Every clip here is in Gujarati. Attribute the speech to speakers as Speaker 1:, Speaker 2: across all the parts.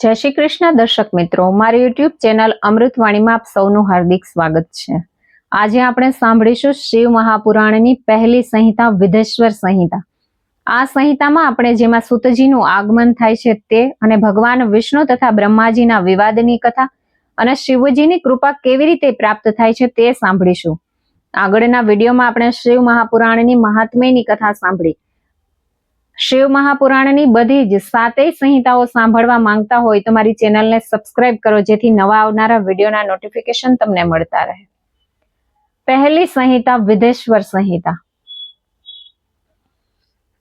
Speaker 1: જય શ્રી કૃષ્ણ, દર્શક મિત્રો. મારી યુટ્યુબ ચેનલ અમૃતવાણીમાં આપ સૌનું હાર્દિક સ્વાગત છે. આજે આપણે સાંભળીશું શિવ મહાપુરાણની પહેલી સંહિતા, વિધેશ્વર સંહિતા. આ સંહિતામાં આપણે જેમાં સુતજીનું આગમન થાય છે તે અને ભગવાન વિષ્ણુ તથા બ્રહ્માજીના વિવાદની કથા અને શિવજીની કૃપા કેવી રીતે પ્રાપ્ત થાય છે તે સાંભળીશું. આગળના વિડીયોમાં આપણે શિવ મહાપુરાણની મહાત્મ્યની કથા સાંભળી. શિવ મહાપુરાણની બધી જ સાતેય સંહિતાઓ સાંભળવા માંગતા હોય તો મારી ચેનલને સબસ્ક્રાઇબ કરો, જેથી નવા આવનારા વિડીયોના નોટિફિકેશન તમને મળતા રહે. પહેલી સંહિતા વિદેશ્વર સંહિતા.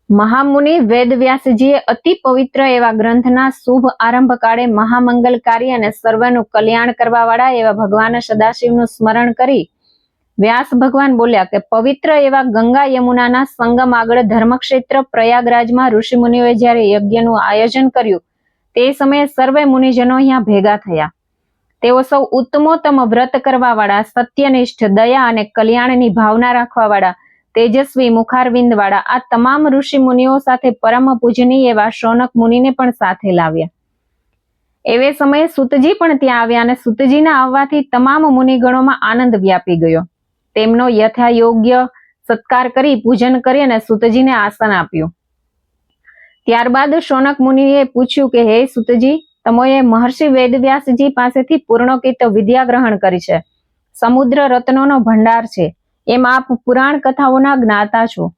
Speaker 1: મહામુનિ વેદવ્યાસજીએ અતિ પવિત્ર એવા ગ્રંથના શુભ આરંભ કાળે મહામંગલકારી અને સર્વનું કલ્યાણ કરવા વાળા એવા ભગવાન સદાશિવનું સ્મરણ કરી વ્યાસ ભગવાન બોલ્યા કે, પવિત્ર એવા ગંગા યમુનાના સંગમ આગળ ધર્મક્ષેત્ર પ્રયાગરાજમાં ઋષિ મુનિઓએ જ્યારે યજ્ઞનું આયોજન કર્યું, તે સમયે સર્વે મુનિજનો અહીંયા ભેગા થયા. તેઓ સૌ ઉત્તમોત્તમ વ્રત કરવા વાળા સત્યનિષ્ઠ, દયા અને કલ્યાણની ભાવના રાખવા વાળા તેજસ્વી મુખારવિંદ વાળા આ તમામ ઋષિ મુનિઓ સાથે પરમ પૂજનીય એવા શૌનક મુનિને પણ સાથે લાવ્યા. એવે સમયે સુતજી પણ ત્યાં આવ્યા અને સુતજીના આવવાથી તમામ મુનિગણોમાં આનંદ વ્યાપી ગયો. તેમનો યથાયોગ્ય સત્કાર કરી, પૂજન કરી અને સુતજીને આસન આપ્યું. ત્યારબાદ શોનક મુનિએ પૂછ્યું કે, હે સુતજી, તમોએ મહર્ષિ વેદવ્યાસજી પાસેથી પૂર્ણકિત વિદ્યા ગ્રહણ કરી છે. સમુદ્ર રત્નોનો ભંડાર છે. એમ આપ પુરાણ કથાઓના જ્ઞાતા છો.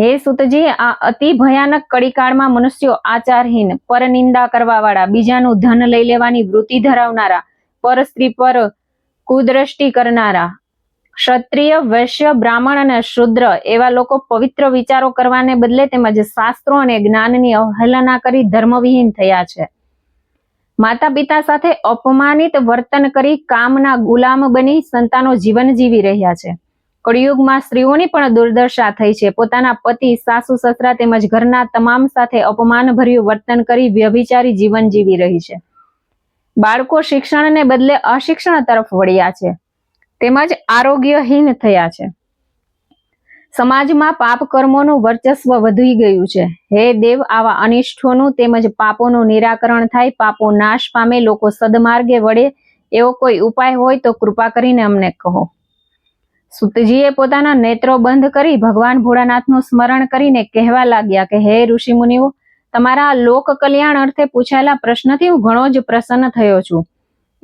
Speaker 1: હે સુતજી, આ અતિ ભયાનક કડીકાળમાં મનુષ્યો આચારહીન, પરનિંદા કરવા વાળા બીજાનું ધન લઈ લેવાની વૃત્તિ ધરાવનારા, પર સ્ત્રી પર કુદ્રષ્ટિ કરનારા ક્ષત્રિય, વૈશ્ય, બ્રાહ્મણ અને શુદ્ર એવા લોકો પવિત્ર વિચારો કરવાને બદલે તેમજ શાસ્ત્રો અને જ્ઞાનની અવહેલના કરી ધર્મવિહીન થયા છે. માતા પિતા સાથે અપમાનિત વર્તન કરી કામના ગુલામ બની સંતાનો જીવન જીવી રહ્યા છે. કળિયુગમાં સ્ત્રીઓની પણ દુર્દશા થઈ છે. પોતાના પતિ, સાસુ, સસરા તેમજ ઘરના તમામ સાથે અપમાનભર્યું વર્તન કરી વ્યભિચારી જીવન જીવી રહી છે. બાળકો શિક્ષણને બદલે અશિક્ષણ તરફ વળ્યા છે. તેમજ આરોગ્યહીન થયા છે. સમાજમાં પાપ કર્મોનું વર્ચસ્વ વધી ગયું છે. હે દેવ, આવા અનિષ્ઠોનું તેમજ પાપોનું નિરાકરણ થાય, પાપો નાશ પામે, લોકો સદમાર્ગે વળે, એવો કોઈ ઉપાય હોય તો કૃપા કરીને અમને કહો. સુતજીએ પોતાના નેત્રો બંધ કરી ભગવાન ભોળાનાથનું સ્મરણ કરીને કહેવા લાગ્યા કે, હે ઋષિ મુનિઓ તમારા લોક કલ્યાણ અર્થે પૂછાયેલા પ્રશ્નથી હું ઘણો જ પ્રસન્ન થયો છું.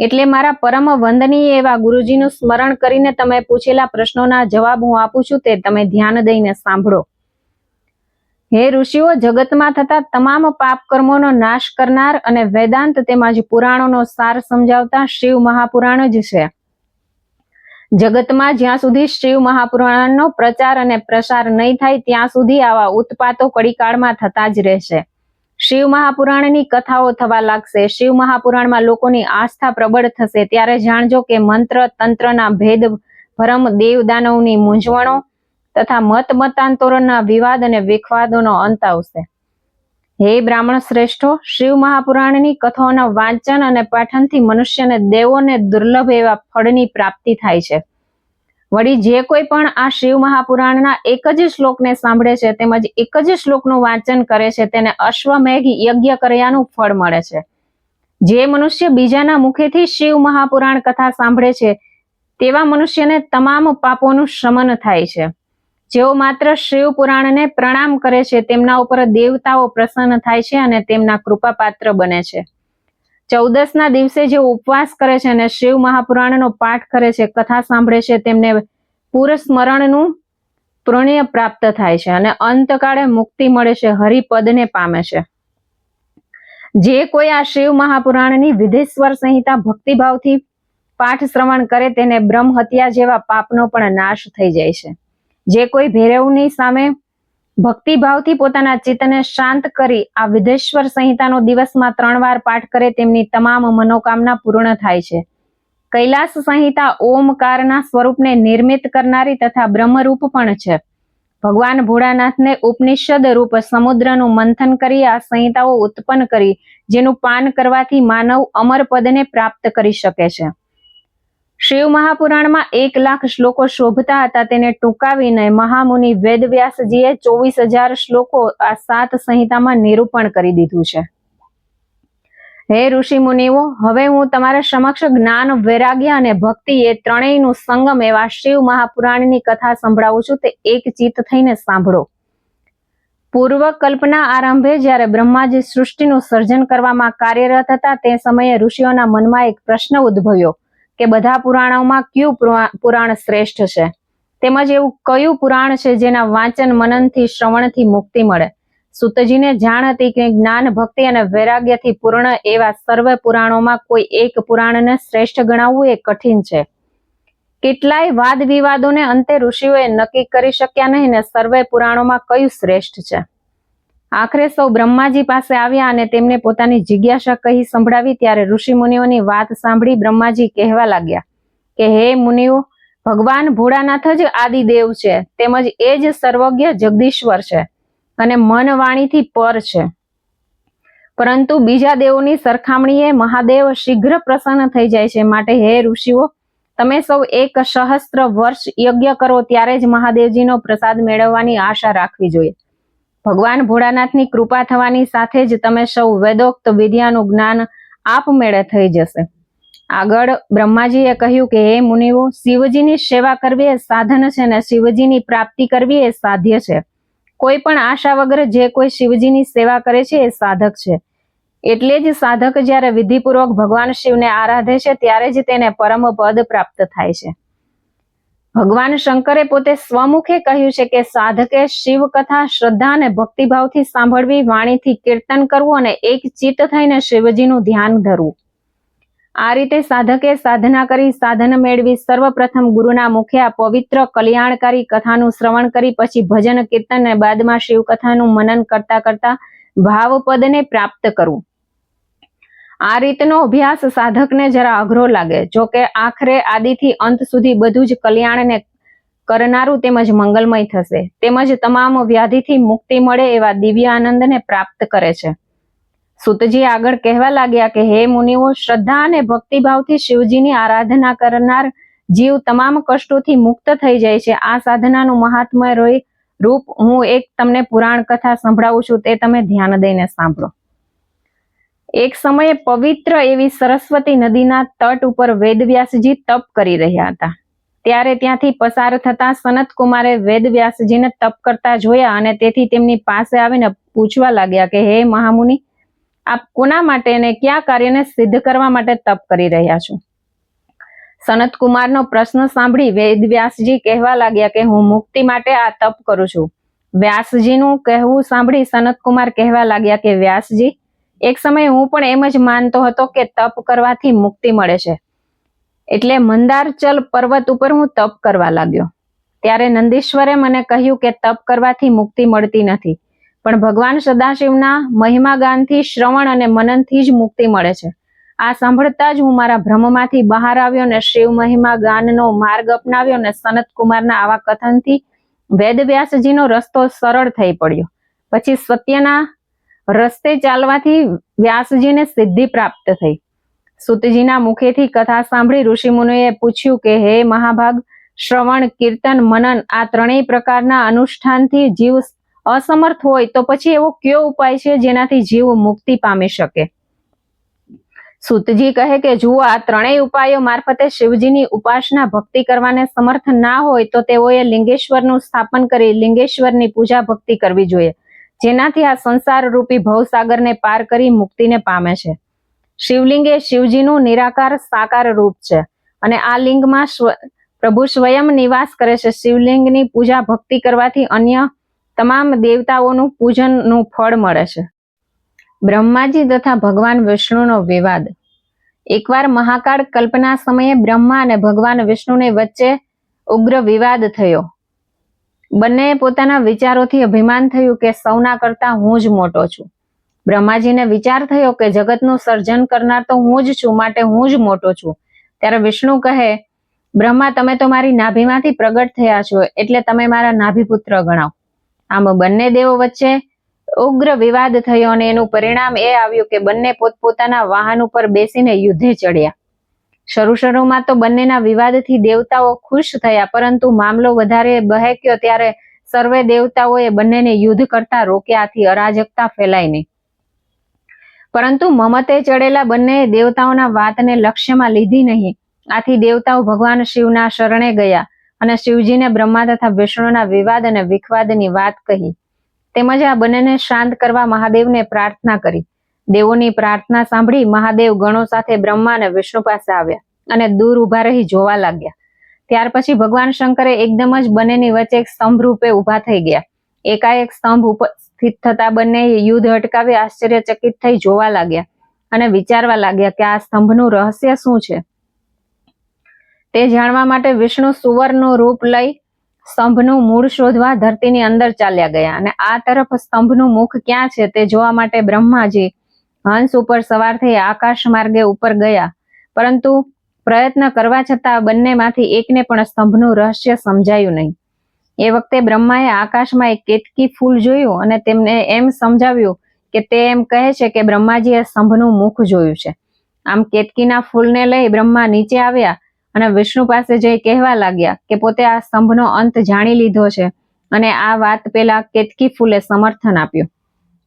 Speaker 1: એટલે મારા પરમ વંદનીય એવા ગુરુજીનું સ્મરણ કરીને તમે પૂછેલા પ્રશ્નોના જવાબ હું આપું છું તે તમે ધ્યાન દઈને સાંભળો. હે ઋષિઓ, જગતમાં થતા તમામ પાપ કર્મોનો નાશ કરનાર અને વેદાંત તેમજ પુરાણોનો સાર સમજાવતા શિવ મહાપુરાણ જ છે. જગતમાં જ્યાં સુધી શિવ મહાપુરાણનો પ્રચાર અને પ્રસાર નહીં થાય ત્યાં સુધી આવા ઉત્પાતો કડીકાળમાં થતા જ રહેશે. શિવ મહાપુરાણની કથાઓ થવા લાગશે. શિવ મહાપુરાણમાં લોકોની આસ્થા પ્રબળ થશે. ત્યારે જાણજો કે મંત્ર, તંત્રના ભેદ, ભરમ દેવ દાનવની મૂંઝવણો તથા મત મતાંતરોના વિવાદ અને વિખવાદોનો અંત આવશે. હે બ્રાહ્મણ શ્રેષ્ઠો, શિવ મહાપુરાણની કથાઓના વાંચન અને પાઠનથી મનુષ્યને દેવોને દુર્લભ એવા ફળની પ્રાપ્તિ થાય છે. વળી જે કોઈ પણ આ શિવ મહાપુરાણના એક જ શ્લોકને સાંભળે છે, તેમજ એક જ શ્લોકનું વાંચન કરે છે, તેને અશ્વમેઘ યજ્ઞ કર્યાનું ફળ મળે છે. જે મનુષ્ય બીજાના મુખેથી શિવ મહાપુરાણ કથા સાંભળે છે, તેવા મનુષ્યને તમામ પાપોનું શમન થાય છે. જેઓ માત્ર શિવ પુરાણને પ્રણામ કરે છે, તેમના ઉપર દેવતાઓ પ્રસન્ન થાય છે અને તેમના કૃપાપાત્ર બને છે. ચૌદસના દિવસે જે ઉપવાસ કરે છે અને શિવ મહાપુરાણનો પાઠ કરે છે, કથા સાંભળે છે, તેમને પુરસ્મરણનું પુણ્ય પ્રાપ્ત થાય છે અને અંતકાળે મુક્તિ મળે છે, હરિપદને પામે છે. જે કોઈ આ શિવ મહાપુરાણની વિધેશ્વર સંહિતા ભક્તિભાવથી પાઠ શ્રવણ કરે, તેને બ્રહ્મ હત્યા જેવા પાપનો પણ નાશ થઈ જાય છે. જે કોઈ ભૈરવની સામે ભક્તિભાવથી પોતાના ચિત્તને શાંત કરી આ વિધેશ્વર સંહિતાનો દિવસમાં ત્રણ વાર પાઠ કરે તેમની તમામ મનોકામના પૂર્ણ થાય છે. કૈલાસ સંહિતા ઓમકારના સ્વરૂપને નિર્મિત કરનારી તથા બ્રહ્મરૂપ પણ છે. ભગવાન ભોળાનાથને ઉપનિષદ રૂપ સમુદ્રનું મંથન કરી આ સંહિતાઓ ઉત્પન્ન કરી, જેનું પાન કરવાથી માનવ અમર પદને પ્રાપ્ત કરી શકે છે. શિવ મહાપુરાણમાં એક લાખ શ્લોકો શોભતા હતા. તેને ટૂંકાવીને મહામુનિ વેદવ્યાસજીએ ચોવીસ હજાર શ્લોકો આ સાત સંહિતામાં નિરૂપણ કરી દીધું છે. હે ઋષિ મુનિઓ, હવે હું તમારા સમક્ષ જ્ઞાન, વૈરાગ્ય અને ભક્તિ એ ત્રણેયનું સંગમ એવા શિવ મહાપુરાણની કથા સંભળાવું છું તે એક ચિત્ત થઈને સાંભળો. પૂર્વ કલ્પના આરંભે જ્યારે બ્રહ્માજી સૃષ્ટિનું સર્જન કરવામાં કાર્યરત હતા, તે સમયે ઋષિઓના મનમાં એક પ્રશ્ન ઉદ્ભવ્યો. કે બધા પુરાણોમાં કયું પુરાણ શ્રેષ્ઠ છે? તેમજ એવું કયું પુરાણ છે જેના વાંચન મનનથી, શ્રવણથી મુક્તિ મળે? સુતજીને જાણ હતી કે જ્ઞાન, ભક્તિ અને વૈરાગ્યથી પૂર્ણ એવા સર્વ પુરાણોમાં કોઈ એક પુરાણને શ્રેષ્ઠ ગણાવવું એ કઠિન છે. કેટલાય વાદ વિવાદોને અંતે ઋષિઓએ નક્કી કરી શક્યા નહીં ને સર્વે પુરાણોમાં કયું શ્રેષ્ઠ છે? આખરે સૌ બ્રહ્માજી પાસે આવ્યા અને તેમને પોતાની જિજ્ઞાસા કહી સંભળાવી ત્યારે ઋષિ મુનિઓની વાત સાંભળી બ્રહ્માજી કહેવા લાગ્યા કે, હે મુનિઓ, ભગવાન ભોળાનાથ જ આદિદેવ છે, તેમજ એ જ સર્વજ્ઞ જગદીશ્વર છે અને મન વાણીથી પર છે. પરંતુ બીજા દેવોની સરખામણીએ મહાદેવ શીઘ્ર પ્રસન્ન થઈ જાય છે. માટે હે ઋષિઓ, તમે સૌ એક સહસ્ત્ર વર્ષ યજ્ઞ કરો, ત્યારે જ મહાદેવજીનો પ્રસાદ મેળવવાની આશા રાખવી જોઈએ. ભગવાન ભોળાનાથની કૃપા થવાની સાથે જ તમે સૌ વેદોક્ત વિદ્યાનું જ્ઞાન આપમેળે થઈ જશે. આગળ બ્રહ્માજીએ કહ્યું કે, હે મુનિઓ, શિવજીની સેવા કરવી એ સાધન છે ને શિવજીની પ્રાપ્તિ કરવી એ સાધ્ય છે. કોઈ પણ આશા વગર જે કોઈ શિવજીની સેવા કરે છે એ સાધક છે. એટલે જ સાધક જ્યારે વિધિપૂર્વક ભગવાન શિવને આરાધે છે, ત્યારે જ તેને પરમ પદ પ્રાપ્ત થાય છે. ભગવાન શંકરે પોતે સ્વમુખે કહ્યું છે કે સાધકે શિવ કથા શ્રદ્ધા અને ભક્તિભાવથી સાંભળવી, વાણીથી કીર્તન કરવું અને એક ચિત્ત થઈને શિવજીનું ધ્યાન ધરવું. આ રીતે સાધકે સાધના કરી, સાધન મેળવી, સર્વપ્રથમ ગુરુના મુખે આ પવિત્ર કલ્યાણકારી કથાનું શ્રવણ કરી, પછી ભજન કીર્તન અને બાદમાં શિવકથાનું મનન કરતા કરતા ભાવપદને પ્રાપ્ત કરવું. આ રીતનો અભ્યાસ સાધકને જરા અઘરો લાગે. જો કે આખરે આદિથી અંત સુધી બધું જ કલ્યાણને કરનારું તેમજ મંગલમય થશે. તેમજ તમામ વ્યાધિથી મુક્તિ મળે એવા દિવ્ય આનંદને પ્રાપ્ત કરે છે. સુતજી આગળ કહેવા લાગ્યા કે, હે મુનિઓ, શ્રદ્ધા અને ભક્તિભાવથી શિવજીની આરાધના કરનાર જીવ તમામ કષ્ટોથી મુક્ત થઈ જાય છે. આ સાધનાનું મહાત્મય રોય રૂપ હું એક તમને પુરાણ કથા સંભળાવું છું. તે તમે ધ્યાન દઈને સાંભળો. એક સમયે પવિત્ર એવી સરસ્વતી નદીના તટ ઉપર વેદવ્યાસજી તપ કરી રહ્યા હતા. ત્યારે ત્યાંથી પસાર થતા સનત કુમારે વેદવ્યાસજીને તપ કરતા જોયા અને તેથી તેમની પાસે આવીને પૂછવા લાગ્યા કે, હે મહામુનિ, આપ કોના માટે અને કયા કાર્યને સિદ્ધ કરવા માટે તપ કરી રહ્યા છો? સનત કુમારનો પ્રશ્ન સાંભળી વેદવ્યાસજી કહેવા લાગ્યા કે, હું મુક્તિ માટે આ તપ કરું છું. વ્યાસજીનું કહેવું સાંભળી સનત કુમાર કહેવા લાગ્યા કે, વ્યાસજી એક સમયે હું પણ એમ જ માનતો હતો કે તપ કરવાથી મુક્તિ મળે છે. એટલે મંદારચલ પર્વત ઉપર હું તપ કરવા લાગ્યો. ત્યારે નંદીશ્વરે મને કહ્યું કે તપ કરવાથી મુક્તિ મળતી નથી. પણ ભગવાન સદાશિવના મહિમા ગાનથી શ્રવણ અને મનનથી જ મુક્તિ મળે છે. આ સાંભળતા જ હું મારા ભ્રમમાંથી બહાર આવ્યો અને શિવ મહિમા ગાનનો માર્ગ અપનાવ્યો અને સનત કુમારના આવા કથનથી વેદવ્યાસજીનો રસ્તો સરળ થઈ પડ્યો. પછી સત્યના રસ્તે ચાલવાથી વ્યાસજીને સિદ્ધિ પ્રાપ્ત થઈ. સુતજીના મુખેથી કથા સાંભળી ઋષિમુનિએ પૂછ્યું કે, હે મહાભાગ, શ્રવણ, કીર્તન, મનન આ ત્રણેય પ્રકારના અનુષ્ઠાનથી જીવ અસમર્થ હોય તો પછી એવો કયો ઉપાય છે જેનાથી જીવ મુક્તિ પામી શકે? સુતજી કહે કે, જુઓ, આ ત્રણેય ઉપાયો મારફતે શિવજીની ઉપાસના ભક્તિ કરવાને સમર્થ ના હોય તો તેઓએ લિંગેશ્વરનું સ્થાપન કરી લિંગેશ્વરની પૂજા ભક્તિ કરવી જોઈએ. જેનાથી આ સંસાર રૂપી ભવસાગરને પાર કરી મુક્તિને પામે છે. શિવલિંગ એ શિવજીનું નિરાકાર સાકાર રૂપ છે અને આ લિંગમાં પ્રભુ સ્વયં નિવાસ કરે છે. શિવલિંગની પૂજા ભક્તિ કરવાથી અન્ય તમામ દેવતાઓનું પૂજનનું ફળ મળે છે. બ્રહ્માજી તથા ભગવાન વિષ્ણુનો વિવાદ. એકવાર મહાકાળ કલ્પના સમયે બ્રહ્મા અને ભગવાન વિષ્ણુની વચ્ચે ઉગ્ર વિવાદ થયો. બંને પોતાના વિચારોથી અભિમાન થયું કે સૌના કરતા હું જ મોટો છું. બ્રહ્માજીને વિચાર થયો કે જગતનું સર્જન કરનાર તો હું જ છું, માટે હું જ મોટો છું. ત્યારે વિષ્ણુ કહે, બ્રહ્મા, તમે તો મારી નાભીમાંથી પ્રગટ થયા છો, એટલે તમે મારા નાભીપુત્ર ગણાવ. આમ બંને દેવો વચ્ચે ઉગ્ર વિવાદ થયો અને એનું પરિણામ એ આવ્યું કે બંને પોતપોતાના વાહન ઉપર બેસીને યુદ્ધે ચડ્યા. શરૂ શરૂમાં તો બંનેના વિવાદથી દેવતાઓ ખુશ થયા, પરંતુ મામલો વધારે બહેક્યો ત્યારે સર્વે દેવતાઓએ બંનેને યુદ્ધ કરતા રોક્યાથી અરાજકતા ફેલાઈ નહીં. પરંતુ મમતે ચડેલા બંને દેવતાઓના વાતને લક્ષ્યમાં લીધી નહીં. આથી દેવતાઓ ભગવાન શિવના શરણે ગયા અને શિવજીને બ્રહ્મા તથા વિષ્ણુના વિવાદ અને વિખવાદની વાત કહી. તેમજ આ બંનેને શાંત કરવા મહાદેવને પ્રાર્થના કરી. દેવોની પ્રાર્થના સાંભળી મહાદેવ ગણો સાથે બ્રહ્મા અને વિષ્ણુ પાસે આવ્યા અને દૂર ઊભા રહી જોવા લાગ્યા. ત્યાર પછી ભગવાન શંકરે એકદમ જ બંનેની વચ્ચે એક સ્તંભ રૂપે ઊભા થઈ ગયા. એકાએક સ્તંભ ઉપર સ્થિત થતા બંને યુદ્ધ અટકાવી આશ્ચર્યચકિત થઈ જોવા લાગ્યા અને વિચારવા લાગ્યા કે આ સ્તંભનું રહસ્ય શું છે? તે જાણવા માટે વિષ્ણુ સુવરનું રૂપ લઈ સ્તંભનું મૂળ શોધવા ધરતીની અંદર ચાલ્યા ગયા અને આ તરફ સ્તંભનું મુખ ક્યાં છે તે જોવા માટે બ્રહ્માજી હંસ ઉપર સવાર થઈ આકાશ માર્ગે ઉપર ગયા. પરંતુ પ્રયત્ન કરવા છતાં બંનેમાંથી એકને પણ સ્તંભનું રહસ્ય સમજાયું નહીં. એ વખતે બ્રહ્માએ આકાશમાં એક કેતકી ફૂલ જોયું અને તેમને એમ સમજાવ્યું કે તે એમ કહે છે કે બ્રહ્માજીએ સ્તંભનું મુખ જોયું છે. આમ કેતકીના ફૂલને લઈ બ્રહ્મા નીચે આવ્યા અને વિષ્ણુ પાસે જઈ કહેવા લાગ્યા કે પોતે આ સ્તંભનો અંત જાણી લીધો છે અને આ વાત પેલા કેતકી ફૂલે સમર્થન આપ્યું.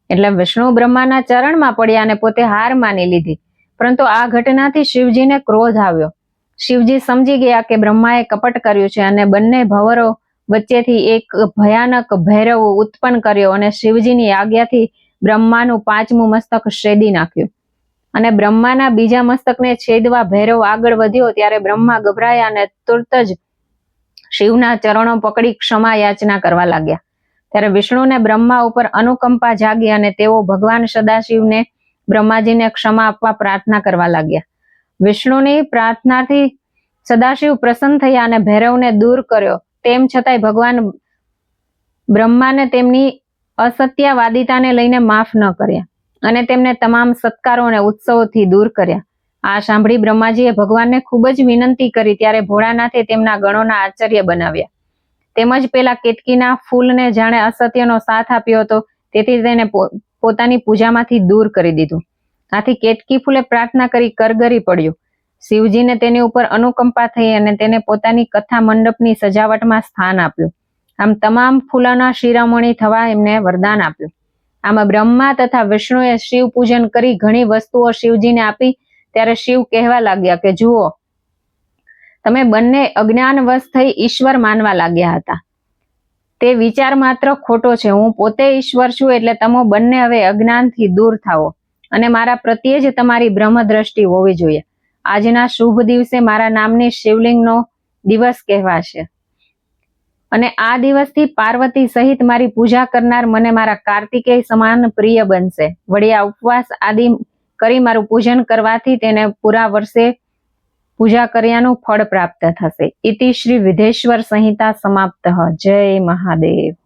Speaker 1: એટલે વિષ્ણુ બ્રહ્માના ચરણમાં પડ્યા અને પોતે હાર માની લીધી. પરંતુ આ ઘટનાથી શિવજીને ક્રોધ આવ્યો. શિવજી સમજી ગયા કે બ્રહ્માએ કપટ કર્યું છે અને બંને ભવરો વચ્ચેથી એક ભયાનક ભૈરવ ઉત્પન્ન કર્યો અને શિવજીની આજ્ઞાથી બ્રહ્માનું પાંચમું મસ્તક શેદી નાખ્યું. અને બ્રહ્માના બીજા મસ્તકને છેદવા ભૈરવ આગળ વધ્યો ત્યારે બ્રહ્મા ગભરાયા અને તુરત જ શિવના ચરણો પકડી ક્ષમા યાચના કરવા લાગ્યા. ત્યારે વિષ્ણુને બ્રહ્મા ઉપર અનુકંપા જાગી અને તેઓ ભગવાન સદાશિવને બ્રહ્માજીને ક્ષમા આપવા પ્રાર્થના કરવા લાગ્યા. વિષ્ણુની પ્રાર્થનાથી સદાશિવ પ્રસન્ન થયા અને ભૈરવને દૂર કર્યો. તેમ છતાંય ભગવાન બ્રહ્માને તેમની અસત્યવાદિતાને લઈને માફ ન કર્યા અને તેમને તમામ સત્કારો અને ઉત્સવોથી દૂર કર્યા. આ સાંભળી બ્રહ્માજીએ ભગવાનને ખૂબ જ વિનંતી કરી ત્યારે ભોળાનાથે તેમના ગણોના આચાર્ય બનાવ્યા. તેમજ પેલા કેટકીના ફૂલને જાણે અસત્યનો સાથ આપ્યો હતો, તેથી તેને પોતાની પૂજામાંથી દૂર કરી દીધું. આથી કેટકી ફૂલે પ્રાર્થના કરી કરગરી પડ્યું. શિવજીને તેની ઉપર અનુકંપા થઈ અને તેને પોતાની કથા મંડપની સજાવટમાં સ્થાન આપ્યું. આમ તમામ ફૂલોના શિરોમણી થવા એમને વરદાન આપ્યું. આમાં બ્રહ્મા તથા વિષ્ણુએ શિવ પૂજન કરી ઘણી વસ્તુઓ શિવજીને આપી, ત્યારે શિવ કહેવા લાગ્યા કે, જુઓ તમે બંને અજ્ઞાનવશ થઈ ઈશ્વર માનવા લાગ્યા હતા. તે વિચાર માત્ર ખોટો છે. હું પોતે ઈશ્વર છું એટલે તમે બંને હવે અજ્ઞાનથી દૂર થાઓ અને મારા પ્રત્યે જ તમારી બ્રહ્મ દ્રષ્ટિ હોવી જોઈએ. આજના શુભ દિવસે મારા નામની શિવલિંગનો દિવસ કહેવાશે. અને આ દિવસથી પાર્વતી સહિત મારી પૂજા કરનાર મને મારા કાર્તિકેય સમાન પ્રિય બનશે. વળી આ ઉપવાસ આદિ કરી મારું પૂજન કરવાથી તેને પૂરા વર્ષે પૂજા કર્યાનું ફળ પ્રાપ્ત થશે. ઇતિ શ્રી વિધેશ્વર સંહિતા સમાપ્ત. જય મહાદેવ.